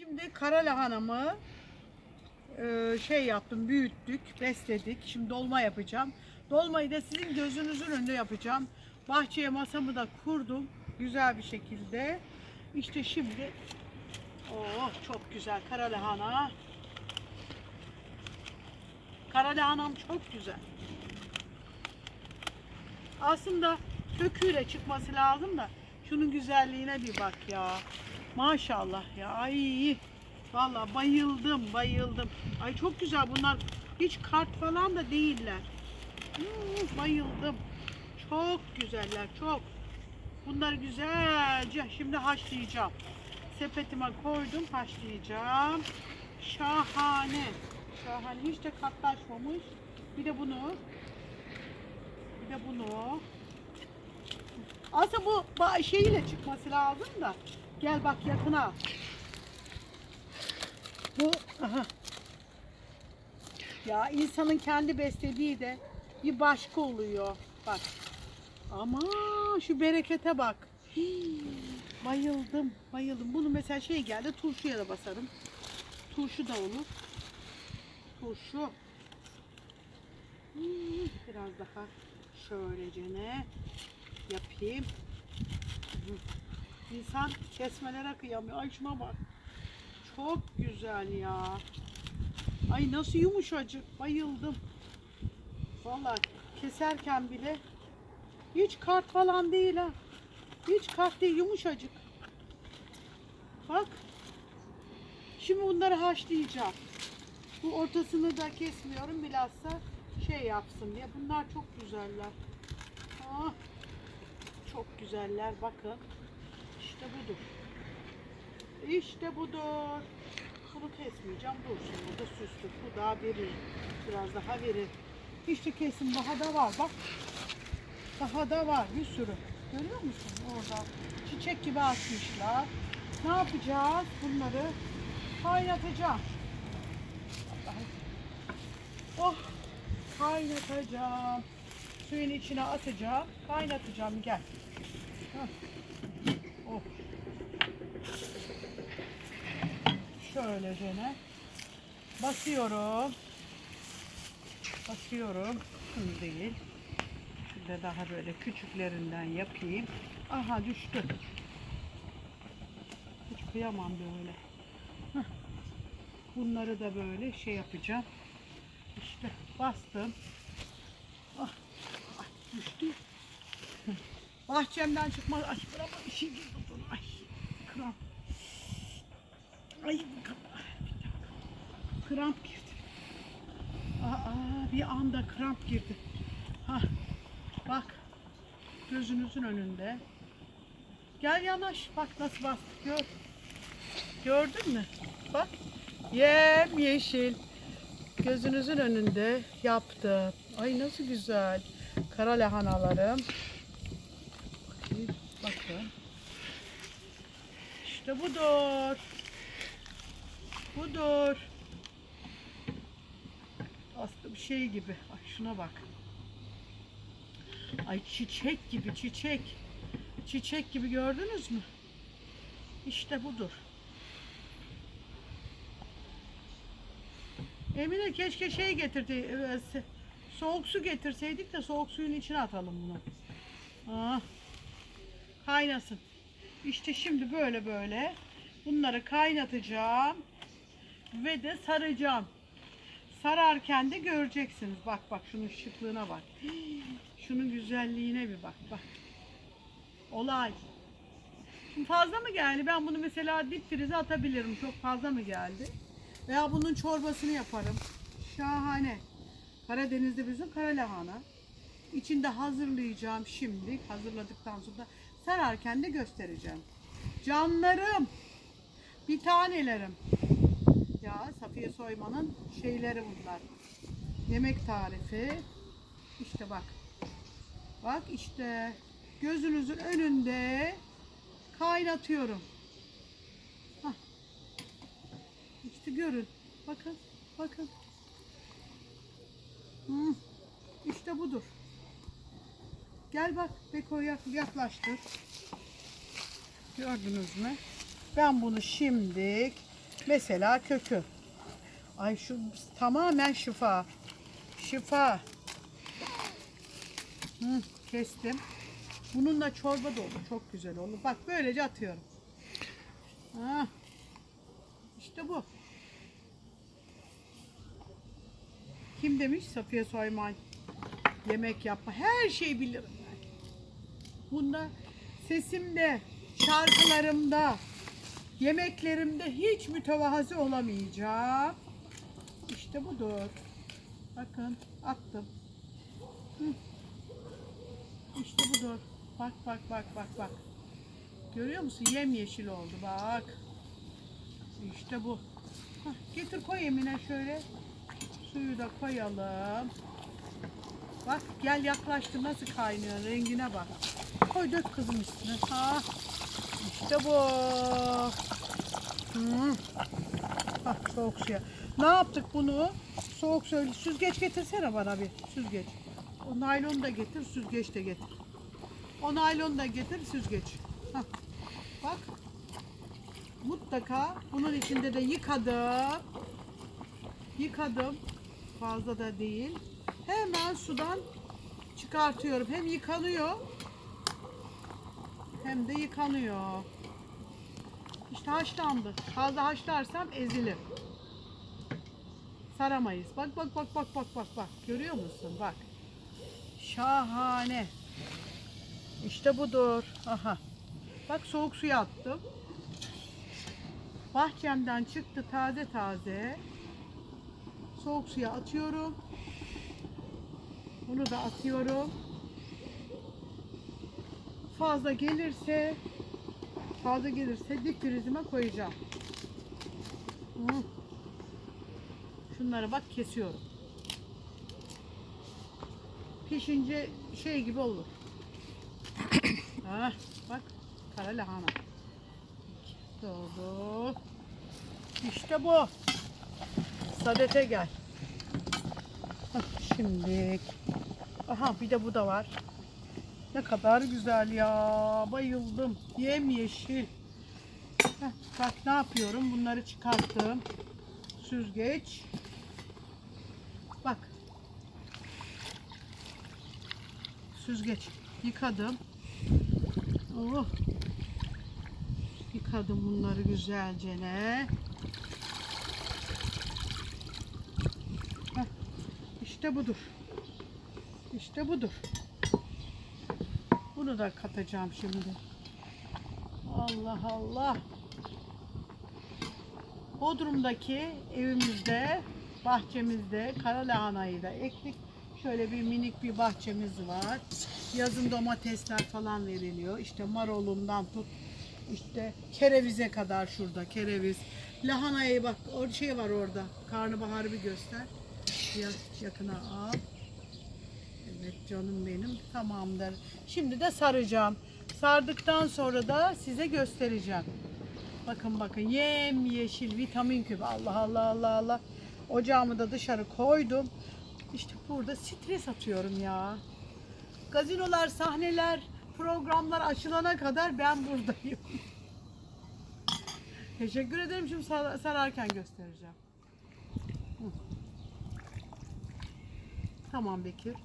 Şimdi kara lahanamı e, şey yaptım, büyüttük, besledik. Şimdi dolma yapacağım. Dolmayı da sizin gözünüzün önünde yapacağım. Bahçeye masamı da kurdum güzel bir şekilde. İşte şimdi oh çok güzel kara lahana. Kara lahanam çok güzel. Aslında köküyle çıkması lazım da şunun güzelliğine bir bak ya. Maşallah ya. Ay vallahi bayıldım, bayıldım. Ay çok güzel bunlar. Hiç kart falan da değiller. Hmm, bayıldım. Çok güzeller, çok. Bunları güzelce şimdi haşlayacağım. Sepetime koydum, haşlayacağım. Şahane. Şahane. Hiç de katlaşmamış. Bir de bunu. Bir de bunu. Aslında bu şeyiyle çıkması lazım da. Gel bak yakına. Bu aha. Ya insanın kendi beslediği de bir başka oluyor. Bak. Ama şu berekete bak. Hii, bayıldım, bayıldım. Bunu mesela şey geldi turşuya da basarım. Turşu da olur. Turşu. Hmm, Biraz daha şöylecene yapayım. Hı. İnsan kesmelere kıyamıyor. Ay şuna bak. Çok güzel ya. Ay nasıl yumuşacık. Bayıldım. Vallahi keserken bile hiç kart falan değil ha. Hiç kart değil yumuşacık. Bak. Şimdi bunları haşlayacağım. Bu ortasını da kesmiyorum bilhassa şey yapsın diye. Bunlar çok güzeller. Ah, çok güzeller bakın. İşte budur. İşte budur. Bunu kesmeyeceğim. Dursun burada süslü. Bu daha verir. Biraz daha verir. İşte kesin daha da var. Bak. Daha da var bir sürü. Görüyor musun orada? Çiçek gibi açmışlar. Ne yapacağız? Bunları kaynatacağım. Oh kaynatacağım. Suyun içine atacağım. Kaynatacağım gel. Oh. Şöyle gene. Basıyorum. Basıyorum. Şunu değil. Şurada daha böyle küçüklerinden yapayım. Aha düştü. Hiç kıyamam böyle. Bunları da böyle şey yapacağım. İşte bastım. Ah, ay, düştü. Bahçemden çıkmaz. Ay bırakma bir şey girdi buna. Ay kramp. Ay kramp. Girdi. Aa, bir anda kramp girdi. Ha, bak gözünüzün önünde. Gel yanaş. Bak nasıl bastık gör. Gördün mü? Bak. Yem yeşil. Gözünüzün önünde yaptım. Ay nasıl güzel. Kara lahanalarım. Bakın. İşte budur. Budur. Aslında bir şey gibi. Ay şuna bak. Ay çiçek gibi çiçek. Çiçek gibi gördünüz mü? İşte budur. Emine keşke şey getirdi. e, Soğuk su getirseydik de soğuk suyun içine atalım bunu. Ah, kaynasın. İşte şimdi böyle böyle bunları kaynatacağım ve de saracağım. Sararken de göreceksiniz. Bak bak şunun şıklığına bak. Şunun güzelliğine bir bak bak. Olay. Şimdi fazla mı geldi? Ben bunu mesela dip frize atabilirim. Çok fazla mı geldi? Veya bunun çorbasını yaparım. Şahane. Karadeniz'de bizim kara lahana. İçinde hazırlayacağım şimdi. Hazırladıktan sonra sararken de göstereceğim. Canlarım. Bir tanelerim. Ya Safiye Soyman'ın şeyleri bunlar. Yemek tarifi. İşte bak. Bak işte gözünüzün önünde kaynatıyorum. Hah. İşte görün. Bakın. Bakın. Hı. İşte budur. Gel bak Beko yak- yaklaştır. Gördünüz mü? Ben bunu şimdi Mesela kökü. Ay şu tamamen şifa. Şifa. Hı, kestim. Bununla çorba da olur. Çok güzel olur. Bak böylece atıyorum. Ha. İşte bu. Kim demiş? Safiye Soyman. Yemek yapma. Her şeyi bilirim ben. Bunda sesimde, şarkılarımda, yemeklerimde hiç mütevazi olamayacağım. İşte budur. Bakın attım. Hı. İşte budur. Bak bak bak bak bak. Görüyor musun? Yemyeşil oldu bak. İşte bu. Getir koy Emine şöyle. Suyu da koyalım. Bak gel yaklaştı nasıl kaynıyor rengine bak. Koy dök kızım üstüne. Ha. Bu. Hı. Bak soğuk suya. Ne yaptık bunu? Soğuk suya. Süzgeç getirsene bana bir. Süzgeç. O naylonu da getir, süzgeç de getir. O naylonu da getir, süzgeç. Hah. Bak. Mutlaka bunun içinde de yıkadım. Yıkadım. Fazla da değil. Hemen sudan çıkartıyorum. Hem yıkanıyor hem de yıkanıyor. İşte haşlandı. Fazla haşlarsam ezilir. Saramayız. Bak bak bak bak bak bak bak. Görüyor musun? Bak. Şahane. İşte budur. Aha. Bak soğuk suya attım. Bahçemden çıktı taze taze. Soğuk suya atıyorum. Bunu da atıyorum. Fazla gelirse fazla gelirse dip prizime koyacağım. Hı. Şunları bak kesiyorum. Pişince şey gibi olur. ha, bak kara lahana. Doğru. İşte bu. Sadete gel. Şimdi. Aha bir de bu da var. Ne kadar güzel ya. Bayıldım. Yemyeşil. Heh, bak ne yapıyorum? Bunları çıkarttım. Süzgeç. Bak. Süzgeç. Yıkadım. Oh. Yıkadım bunları güzelce ne. İşte budur. İşte budur. Bunu da katacağım şimdi. Allah Allah. Bodrum'daki evimizde, bahçemizde kara lahanayı da ektik. Şöyle bir minik bir bahçemiz var. Yazın domatesler falan veriliyor. İşte marolundan tut işte kerevize kadar şurada kereviz. Lahanayı bak o şey var orada. Karnabaharı bir göster. Biraz yakına al. Evet canım benim tamamdır. Şimdi de saracağım. Sardıktan sonra da size göstereceğim. Bakın bakın yem yeşil vitamin küpü. Allah Allah Allah Allah. Ocağımı da dışarı koydum. İşte burada stres atıyorum ya. Gazinolar, sahneler, programlar açılana kadar ben buradayım. Teşekkür ederim. Şimdi sar- sararken göstereceğim. Hı. Tamam Bekir.